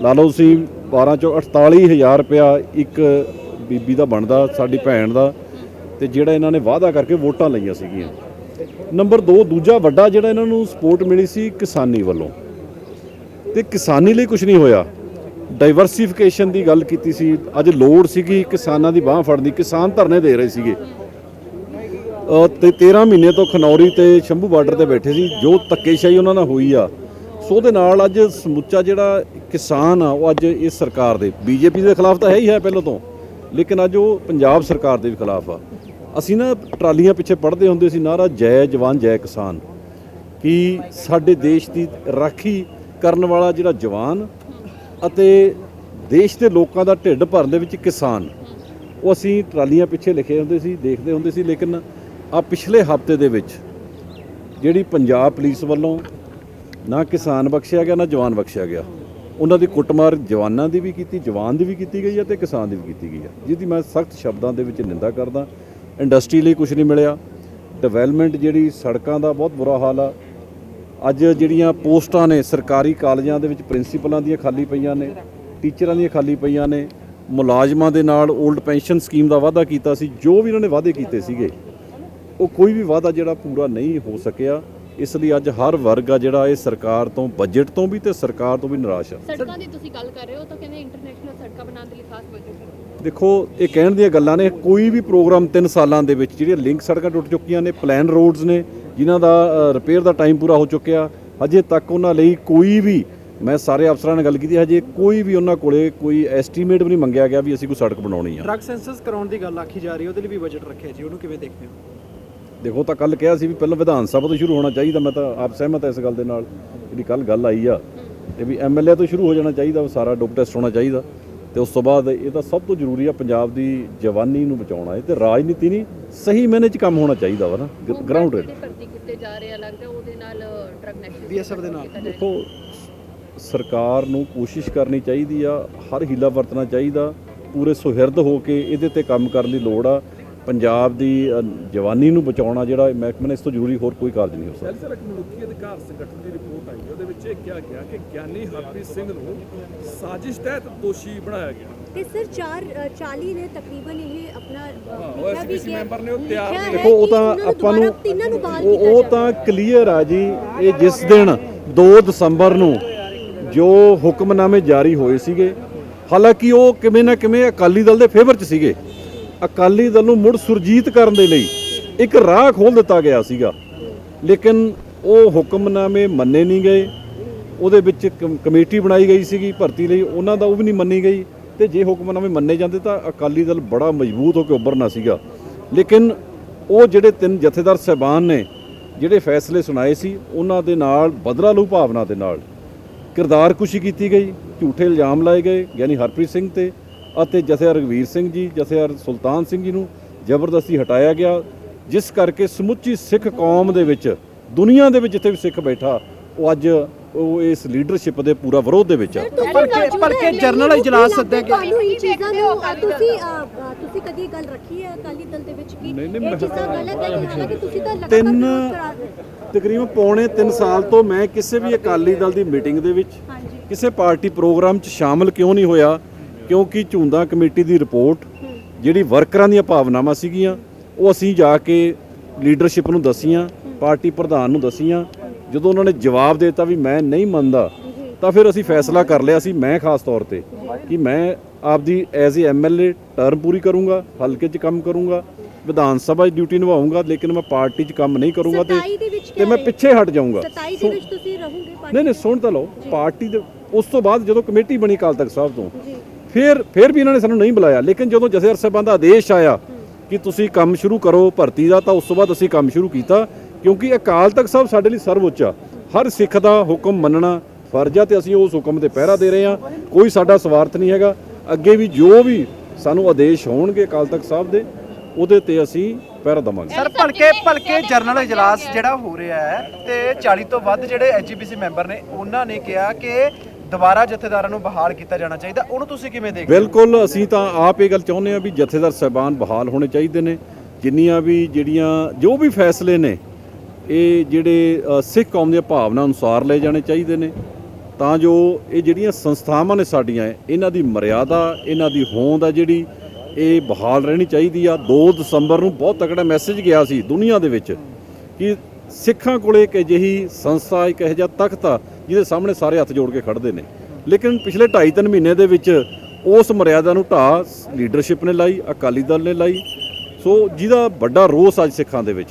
ਲਾ ਲਓ ਤੁਸੀਂ 12 ਚੋਂ 48000 ਰੁਪਇਆ ਇੱਕ ਬੀਬੀ ਦਾ ਬਣਦਾ ਸਾਡੀ ਭੈਣ ਦਾ ਤੇ ਜਿਹੜਾ ਇਹਨਾਂ ਨੇ ਵਾਅਦਾ ਕਰਕੇ ਵੋਟਾਂ ਲਈਆਂ ਸੀਗੀਆਂ। ਨੰਬਰ 2 ਦੂਜਾ ਵੱਡਾ ਜਿਹੜਾ ਇਹਨਾਂ ਨੂੰ ਸਪੋਰਟ ਮਿਲੀ ਸੀ ਕਿਸਾਨੀ ਵੱਲੋਂ। ਤੇ ਕਿਸਾਨੀ ਲਈ ਕੁਝ ਨਹੀਂ ਹੋਇਆ। ਡਾਈਵਰਸਿਫਿਕੇਸ਼ਨ ਦੀ ਗੱਲ ਕੀਤੀ ਸੀ। ਅੱਜ ਲੋੜ ਸੀਗੀ ਕਿਸਾਨਾਂ ਦੀ ਬਾਹ ਫੜਨ ਦੀ ਕਿਸਾਨ ਧਰਨੇ ਦੇ ਰਹੇ ਸੀਗੇ। ਅ, ਤੇ 13 ਮਹੀਨੇ ਤੋਂ ਖਨੌਰੀ ਤੇ ਸ਼ੰਭੂ ਬਾਰਡਰ ਤੇ ਬੈਠੇ ਸੀ। ਜੋ ਧੱਕੇਸ਼ਾਹੀ ਉਹਨਾਂ ਨਾਲ ਹੋਈ ਆ ਸੋ ਉਹਦੇ ਨਾਲ ਅੱਜ ਸਮੁੱਚਾ ਜਿਹੜਾ ਕਿਸਾਨ ਆ, ਉਹ ਅੱਜ ਇਸ ਸਰਕਾਰ ਦੇ, ਬੀਜੇਪੀ ਦੇ ਖਿਲਾਫ ਤਾਂ ਹੈ ਹੀ ਹੈ ਪਹਿਲਾਂ ਤੋਂ, ਲੇਕਿਨ ਅੱਜ ਉਹ ਪੰਜਾਬ ਸਰਕਾਰ ਦੇ ਵੀ ਖਿਲਾਫ ਆ। ਅਸੀਂ ਨਾ ਟਰਾਲੀਆਂ ਪਿੱਛੇ ਪੜ੍ਹਦੇ ਹੁੰਦੇ ਸੀ, ਨਾਰਾ ਜੈ ਜਵਾਨ, ਜੈ ਕਿਸਾਨ, ਕਿ ਸਾਡੇ ਦੇਸ਼ ਦੀ ਰਾਖੀ ਕਰਨ ਵਾਲਾ ਜਿਹੜਾ ਜਵਾਨ ਅਤੇ ਦੇਸ਼ ਦੇ ਲੋਕਾਂ ਦਾ ਢਿੱਡ ਭਰਨ ਦੇ ਵਿੱਚ ਕਿਸਾਨ, ਉਹ ਅਸੀਂ ਟਰਾਲੀਆਂ ਪਿੱਛੇ ਲਿਖੇ ਹੁੰਦੇ ਸੀ, ਦੇਖਦੇ ਹੁੰਦੇ ਸੀ, ਲੇਕਿਨ ਆ ਪਿਛਲੇ ਹਫ਼ਤੇ ਦੇ ਵਿੱਚ ਜਿਹੜੀ ਪੰਜਾਬ ਪੁਲਿਸ ਵੱਲੋਂ ਨਾ ਕਿਸਾਨ ਬਖਸ਼ਿਆ ਗਿਆ, ਨਾ ਜਵਾਨ ਬਖਸ਼ਿਆ ਗਿਆ। ਉਹਨਾਂ ਦੀ ਕੁੱਟਮਾਰ ਜਵਾਨਾਂ ਦੀ ਵੀ ਕੀਤੀ, ਜਵਾਨ ਦੀ ਵੀ ਕੀਤੀ ਗਈ ਹੈ ਤੇ ਕਿਸਾਨ ਦੀ ਵੀ ਕੀਤੀ ਗਈ ਹੈ। ਜਿਹਦੀ ਮੈਂ ਸਖਤ ਸ਼ਬਦਾਂ ਦੇ ਵਿੱਚ ਨਿੰਦਾ ਕਰਦਾ, ਇੰਡਸਟਰੀ ਲਈ ਕੁਝ ਨਹੀਂ ਮਿਲਿਆ। ਡਿਵੈਲਪਮੈਂਟ ਜਿਹੜੀ ਸੜਕਾਂ ਦਾ ਬਹੁਤ ਬੁਰਾ ਹਾਲ ਆ। ਅੱਜ ਜਿਹੜੀਆਂ ਪੋਸਟਾਂ ਨੇ ਸਰਕਾਰੀ ਕਾਲਜਾਂ ਦੇ ਵਿੱਚ ਪ੍ਰਿੰਸੀਪਲਾਂ ਦੀਆਂ ਖਾਲੀ ਪਈਆਂ ਨੇ, ਟੀਚਰਾਂ ਦੀਆਂ ਖਾਲੀ ਪਈਆਂ ਨੇ, ਮੁਲਾਜ਼ਮਾਂ ਦੇ ਨਾਲ 올ਡ ਪੈਨਸ਼ਨ ਸਕੀਮ ਦਾ ਵਾਅਦਾ ਕੀਤਾ ਸੀ, ਜੋ ਵੀ ਉਹਨਾਂ ਨੇ ਵਾਅਦੇ ਕੀਤੇ ਸੀਗੇ, ਉਹ ਕੋਈ ਵੀ ਵਾਅਦਾ ਜਿਹੜਾ ਪੂਰਾ ਨਹੀਂ ਹੋ ਸਕਿਆ। ਇਸ ਲਈ ਅੱਜ ਹਰ ਵਰਗ ਆ ਜਿਹੜਾ ਇਹ ਸਰਕਾਰ ਤੋਂ ਬਜਟ ਤੋਂ ਵੀ ਤੇ ਸਰਕਾਰ ਤੋਂ ਵੀ ਨਿਰਾਸ਼ ਆ। ਸੜਕਾਂ ਦੀ ਤੁਸੀਂ ਗੱਲ ਕਰ ਰਹੇ ਹੋ ਤਾਂ ਕਹਿੰਦੇ ਇੰਟਰਨੈਸ਼ਨਲ ਸੜਕਾਂ ਬਣਾਉਣ ਦੇ ਲਈ ਖਾਸ ਬਜਟ ਦੇਖੋ ਇਹ ਕਹਿਣ ਦੀਆਂ ਗੱਲਾਂ ਨੇ ਕੋਈ ਵੀ ਪ੍ਰੋਗਰਾਮ 3 ਸਾਲਾਂ ਦੇ ਵਿੱਚ ਜਿਹੜੀਆਂ ਲਿੰਕ ਸੜਕਾਂ ਟੁੱਟ ਚੁੱਕੀਆਂ ਨੇ ਪਲਾਨ ਰੋਡਸ ਨੇ ਜਿਨ੍ਹਾਂ ਦਾ ਰਿਪੇਅਰ ਦਾ ਟਾਈਮ ਪੂਰਾ ਹੋ ਚੁੱਕਿਆ ਹਜੇ ਤੱਕ ਉਹਨਾਂ ਲਈ ਕੋਈ ਵੀ ਮੈਂ ਸਾਰੇ ਅਫਸਰਾਂ ਨਾਲ ਗੱਲ ਕੀਤੀ ਹਜੇ ਕੋਈ ਵੀ ਉਹਨਾਂ ਕੋਲੇ ਕੋਈ ਐਸਟੀਮੇਟ ਵੀ ਨਹੀਂ ਮੰਗਿਆ ਗਿਆ ਵੀ ਅਸੀਂ ਕੋਈ ਸੜਕ ਬਣਾਉਣੀ ਆ। ਡਰੱਗ ਸੈਂਸਸ ਕਰਾਉਣ ਦੀ ਗੱਲ ਆਖੀ ਜਾ ਰਹੀ ਹੈ ਉਹਦੇ ਲਈ ਵੀ ਬਜਟ ਰੱਖਿਆ ਜੀ ਉਹਨੂੰ ਕਿਵੇਂ ਦੇਖਦੇ ਹੋ? ਦੇਖੋ ਤਾਂ ਕੱਲ ਕਿਹਾ ਸੀ ਵੀ ਪਹਿਲਾਂ ਵਿਧਾਨ ਸਭਾ ਤੋਂ ਸ਼ੁਰੂ ਹੋਣਾ ਚਾਹੀਦਾ ਮੈਂ ਤਾਂ ਆਪ ਸਹਿਮਤ ਹਾਂ ਇਸ ਗੱਲ ਦੇ ਨਾਲ ਜਿਹੜੀ ਕੱਲ ਗੱਲ ਆਈ ਆ ਤੇ ਵੀ ਐਮਐਲਏ ਤੋਂ ਸ਼ੁਰੂ ਹੋ ਜਾਣਾ ਚਾਹੀਦਾ ਸਾਰਾ ਡੋਪ ਟੈਸਟ ਹੋਣਾ ਚਾਹੀਦਾ ਤੇ ਉਸ ਤੋਂ ਬਾਅਦ ਇਹ ਤਾਂ ਸਭ ਤੋਂ ਜ਼ਰੂਰੀ ਆ ਪੰਜਾਬ ਦੀ ਜਵਾਨੀ ਨੂੰ ਬਚਾਉਣਾ ਹੈ ਤੇ ਰਾਜਨੀਤੀ ਨਹੀਂ ਸਹੀ ਮੈਨੇ ਚ ਕੰਮ ਹੋਣਾ ਚਾਹੀਦਾ ਵਾ ਨਾ ਗਰਾਊਂਡ ਰੇਟ ਭਰਤੀ ਕੀਤੇ ਜਾ ਰਹੇ ਆ ਲੱਗਦਾ ਉਹਦੇ ਨਾਲ ਡਰਗ ਨੈਕਸਸ BSF ਦੇ ਨਾਲ। ਦੇਖੋ ਸਰਕਾਰ ਨੂੰ ਕੋਸ਼ਿਸ਼ ਕਰਨੀ ਚਾਹੀਦੀ ਆ ਹਰ ਹੀਲਾ ਵਰਤਣਾ ਚਾਹੀਦਾ ਪੂਰੇ ਸੁਹਿਰਦ ਹੋ ਕੇ ਇਹਦੇ ਤੇ ਕੰਮ ਕਰਨ ਦੀ ਲੋੜ ਆ ਪੰਜਾਬ ਦੀ ਜਵਾਨੀ ਨੂੰ ਬਚਾਉਣਾ ਜਿਹੜਾ ਮਹਿਕਮੇ ਨੇ ਇਸ ਤੋਂ ਜ਼ਰੂਰੀ ਹੋਰ ਕੋਈ ਕਾਰਜ ਨਹੀਂ ਹੋ ਸਕਦਾ। ਸੈਲਸਰ ਇੱਕ ਮਨੁੱਖੀ ਅਧਿਕਾਰ ਸੰਗਠਨ ਦੀ ਰਿਪੋਰਟ ਆਈ ਉਹਦੇ ਵਿੱਚ ਇਹ ਕਿਹਾ ਗਿਆ ਕਿ ਗਿਆਨੀ ਹਰਪ੍ਰੀਤ ਸਿੰਘ ਨੂੰ ਸਾਜ਼ਿਸ਼ ਤਹਿਤ ਦੋਸ਼ੀ ਬਣਾਇਆ ਗਿਆ। ਤੇ ਸਰ 4 40 ਨੇ ਤਕਰੀਬਨ ਇਹ ਆਪਣਾ ਗਿਆ- ਮੈਂਬਰ ਨੇ ਉਹ ਤਿਆਰ ਦੇਖੋ ਉਹ ਤਾਂ ਆਪਾਂ ਨੂੰ ਉਹ ਕੀਤਾ ਉਹ ਜਾਵੇ। ਤਾਂ ਕਲੀਅਰ ਆ ਜੀ ਇਹ ਜਿਸ ਦਿਨ 2 ਦਸੰਬਰ ਨੂੰ ਜੋ ਹੁਕਮਨਾਮੇ ਜਾਰੀ ਹੋਏ ਸੀਗੇ ਹਾਲਾਂਕਿ ਉਹ ਕਿਵੇਂ ਨਾ ਕਿਵੇਂ ਅਕਾਲੀ ਦਲ ਦੇ ਫੇਵਰ 'ਚ ਸੀਗੇ। ਅਕਾਲੀ ਦਲ ਨੂੰ ਮੁੜ ਸੁਰਜੀਤ ਕਰਨ ਦੇ ਲਈ ਇੱਕ ਰਾਹ ਖੋਲ ਦਿੱਤਾ ਗਿਆ ਸੀਗਾ। ਲੇਕਿਨ ਉਹ ਹੁਕਮਨਾਮੇ ਮੰਨੇ ਨਹੀਂ ਗਏ। ਉਹਦੇ ਵਿੱਚ ਕਮ- ਕਮੇਟੀ ਬਣਾਈ ਗਈ ਸੀਗੀ ਭਰਤੀ ਲਈ। ਉਹਨਾਂ ਦਾ ਉਹ ਵੀ ਨਹੀਂ ਮੰਨੀ ਗਈ। ਤੇ ਜੇ ਹੁਕਮਨਾਮੇ ਮੰਨੇ ਜਾਂਦੇ ਤਾਂ ਅਕਾਲੀ ਦਲ ਬੜਾ ਮਜ਼ਬੂਤ ਹੋ ਕੇ ਉੱਭਰਨਾ ਸੀਗਾ। ਲੇਕਿਨ ਉਹ ਜਿਹੜੇ ਤਿੰਨ ਜਥੇਦਾਰ ਸਹਿਬਾਨ ਨੇ, ਜਿਹੜੇ ਫੈਸਲੇ ਸੁਣਾਏ ਸੀ, ਉਹਨਾਂ ਦੇ ਨਾਲ ਬਦਲਾ ਲੂ ਭਾਵਨਾ ਦੇ ਨਾਲ ਕਿਰਦਾਰ ਕੁਸ਼ੀ ਕੀਤੀ ਗਈ। ਝੂਠੇ ਇਲਜ਼ਾਮ ਲਾਏ ਗਏ, ਯਾਨੀ ਹਰਪ੍ਰੀਤ ਸਿੰਘ ਤੇ ਅਤੇ ਜਥੇਦਾਰ ਰਗਵੀਰ ਸਿੰਘ ਜੀ ਜਥੇਦਾਰ ਸੁਲਤਾਨ ਸਿੰਘ ਜੀ ਨੂੰ ਜ਼ਬਰਦਸਤੀ ਹਟਾਇਆ ਗਿਆ ਜਿਸ ਕਰਕੇ ਸਮੁੱਚੀ ਸਿੱਖ ਕੌਮ ਦੇ ਵਿੱਚ ਦੁਨੀਆ ਦੇ ਵਿੱਚ ਜਿੱਥੇ ਵੀ ਸਿੱਖ ਬੈਠਾ ਉਹ ਅੱਜ ਉਹ ਇਸ ਲੀਡਰਸ਼ਿਪ ਦੇ ਪੂਰਾ ਵਿਰੋਧ ਦੇ ਵਿੱਚ ਆ ਭਲਕੇ ਹੈਗੇ, ਜਰਨਲ ਕੀ ਇਜਲਾਸ ਸੱਦਿਆ ਗਿਆ। ਤੁਹਾਨੂੰ ਇਹ ਕੀ ਚੀਜ਼ਾਂ ਦੇਖਦੇ ਹੋ ਨੂੰ ਅਕਾਲੀ ਤੁਸੀਂ ਤੁਸੀਂ ਕਦੀ ਗੱਲ ਰੱਖੀ ਹੈ ਅਕਾਲੀ ਦਲ ਦੇ ਵਿੱਚ ਕੀ ਇਹ ਚੀਜ਼ਾਂ ਗਲਤ ਹੈ ਕਿ ਹਾਲਾਂਕਿ ਤੁਸੀਂ ਤਾਂ ਲਗਾਤਾਰ ਤਿੰਨ। ਤਕਰੀਬਨ ਪੌਣੇ 3 ਸਾਲ ਤੋਂ ਮੈਂ ਕਿਸੇ ਵੀ ਅਕਾਲੀ ਦਲ ਦੀ ਮੀਟਿੰਗ ਦੇ ਵਿੱਚ ਹਾਂਜੀ ਕਿਸੇ ਪਾਰਟੀ ਪ੍ਰੋਗਰਾਮ 'ਚ ਸ਼ਾਮਲ ਕਿਉਂ ਨਹੀਂ ਹੋਇਆ ਕਿਉਂਕਿ ਝੁੰਦਾ ਕਮੇਟੀ ਦੀ ਰਿਪੋਰਟ ਜਿਹੜੀ ਵਰਕਰਾਂ ਦੀਆਂ ਭਾਵਨਾਵਾਂ ਸੀਗੀਆਂ ਉਹ ਅਸੀਂ ਜਾ ਕੇ ਲੀਡਰਸ਼ਿਪ ਨੂੰ ਦਸੀਆਂ ਪਾਰਟੀ ਪ੍ਰਧਾਨ ਨੂੰ ਦਸੀਆਂ। ਜਦੋਂ ਉਹਨਾਂ ਨੇ ਜਵਾਬ ਦਿੱਤਾ ਵੀ ਮੈਂ ਨਹੀਂ ਮੰਨਦਾ ਤਾਂ ਫਿਰ ਅਸੀਂ ਫੈਸਲਾ ਕਰ ਲਿਆ ਸੀ ਮੈਂ ਖਾਸ ਤੌਰ ਤੇ ਕਿ ਮੈਂ ਆਪਦੀ ਐਜ਼ ਏ ਐਮਐਲਏ ਟਰਮ ਪੂਰੀ ਕਰੂੰਗਾ ਹਲਕੇ 'ਚ ਕੰਮ ਕਰੂੰਗਾ ਵਿਧਾਨ ਸਭਾ 'ਚ ਡਿਊਟੀ ਨਿਭਾਉਂਗਾ ਲੇਕਿਨ ਮੈਂ ਪਾਰਟੀ 'ਚ ਕੰਮ ਨਹੀਂ ਕਰੂੰਗਾ ਤੇ 27 ਦੇ ਵਿੱਚ ਤੇ ਮੈਂ? ਪਿੱਛੇ ਹਟ ਜਾਊਂਗਾ। 27 ਦੇ ਵਿੱਚ ਤੁਸੀਂ ਰਹੋਗੇ ਪਾਰਟੀ ਨਹੀਂ ਨਹੀਂ ਸੁਣ ਤਾਂ ਲਓ ਪਾਰਟੀ ਦੇ ਉਸ ਤੋਂ ਬਾਅਦ ਜਦੋਂ ਕਮੇਟੀ ਬਣੀ ਅਕਾਲ ਤਖਤ ਸਾਹਿਬ ਤੋਂ ਫਿਰ ਫਿਰ ਵੀ ਇਹਨਾਂ ਨੇ ਸਾਨੂੰ ਨਹੀਂ ਬੁਲਾਇਆ। ਲੇਕਿਨ ਜਦੋਂ ਜਥੇਦਾਰ ਸਾਹਿਬਾਨ ਦਾ ਆਦੇਸ਼ ਆਇਆ ਕਿ ਤੁਸੀਂ ਕੰਮ ਸ਼ੁਰੂ ਕਰੋ ਭਰਤੀ ਦਾ, ਤਾਂ ਉਸ ਤੋਂ ਬਾਅਦ ਅਸੀਂ ਕੰਮ ਸ਼ੁਰੂ ਕੀਤਾ, ਕਿਉਂਕਿ ਅਕਾਲ ਤਖਤ ਸਾਹਿਬ ਸਾਡੇ ਲਈ ਸਰਵਉੱਚ ਆ। ਹਰ ਸਿੱਖ ਦਾ ਹੁਕਮ ਮੰਨਣਾ ਫਰਜ਼ ਆ ਤੇ ਅਸੀਂ ਉਸ ਹੁਕਮ ਤੇ ਪਹਿਰਾ ਦੇ ਰਹੇ ਹਾਂ। ਕੋਈ ਸਾਡਾ ਸਵਾਰਥ ਨਹੀਂ ਹੈਗਾ। ਅੱਗੇ ਵੀ ਜੋ ਵੀ ਸਾਨੂੰ ਆਦੇਸ਼ ਹੋਣਗੇ ਅਕਾਲ ਤਖਤ ਸਾਹਿਬ ਦੇ, ਉਹਦੇ ਤੇ ਅਸੀਂ ਪਹਿਰਾ ਦਵਾਂਗੇ। ਸਰ, ਭਲਕੇ ਭਲਕੇ ਜਰਨਲ ਇਜਲਾਸ ਜਿਹੜਾ ਹੋ ਰਿਹਾ ਹੈ ਤੇ 40 ਤੋਂ ਵੱਧ ਜਿਹੜੇ ਐਜੀਪੀਸੀ ਮੈਂਬਰ ਨੇ, ਉਹਨਾਂ ਨੇ ਕਿਹਾ ਕਿ ਦੁਬਾਰਾ ਜਥੇਦਾਰਾਂ ਨੂੰ ਬਹਾਲ ਕੀਤਾ ਜਾਣਾ ਚਾਹੀਦਾ, ਉਹਨੂੰ ਤੁਸੀਂ ਕਿਵੇਂ ਦੇਖਦੇ ਬਿਲਕੁਲ, ਅਸੀਂ ਤਾਂ ਆਪ ਇਹ ਗੱਲ ਚਾਹੁੰਦੇ ਆ ਵੀ ਜਥੇਦਾਰ ਸਾਹਿਬਾਨ ਬਹਾਲ ਹੋਣੇ ਚਾਹੀਦੇ ਨੇ, ਜਿੰਨੀਆਂ ਵੀ ਜਿਹੜੀਆਂ, ਜੋ ਵੀ ਫੈਸਲੇ ਨੇ, ਇਹ ਜਿਹੜੇ ਸਿੱਖ ਕੌਮ ਦੀਆਂ ਭਾਵਨਾ ਅਨੁਸਾਰ ਲਏ ਜਾਣੇ ਚਾਹੀਦੇ ਨੇ, ਤਾਂ ਜੋ ਇਹ ਜਿਹੜੀਆਂ ਸੰਸਥਾਵਾਂ ਨੇ ਸਾਡੀਆਂ, ਇਹਨਾਂ ਦੀ ਮਰਿਆਦਾ, ਇਹਨਾਂ ਦੀ ਹੋਂਦ ਆ ਜਿਹੜੀ, ਇਹ ਬਹਾਲ ਰਹਿਣੀ ਚਾਹੀਦੀ ਆ। 2 ਦਸੰਬਰ ਨੂੰ ਬਹੁਤ ਤਕੜਾ ਮੈਸੇਜ ਗਿਆ ਸੀ ਦੁਨੀਆ ਦੇ ਵਿੱਚ ਕਿ ਸਿੱਖਾਂ ਕੋਲੇ ਇੱਕ ਅਜਿਹੀ ਸੰਸਥਾ, ਇੱਕ ਇਹੋ ਜਿਹਾ ਤਖਤ ਆ ਜਿਹਦੇ ਸਾਹਮਣੇ ਸਾਰੇ ਹੱਥ ਜੋੜ ਕੇ ਖੜਦੇ ਨੇ। ਲੇਕਿਨ ਪਿਛਲੇ 2.5-3 ਮਹੀਨੇ ਦੇ ਵਿੱਚ ਉਸ ਮਰਿਆਦਾ ਨੂੰ ਢਾਹ ਲੀਡਰਸ਼ਿਪ ਨੇ ਲਾਈ, ਅਕਾਲੀ ਦਲ ਨੇ ਲਾਈ। ਸੋ ਜਿਹਦਾ ਵੱਡਾ ਰੋਸ ਅੱਜ ਸਿੱਖਾਂ ਦੇ ਵਿੱਚ।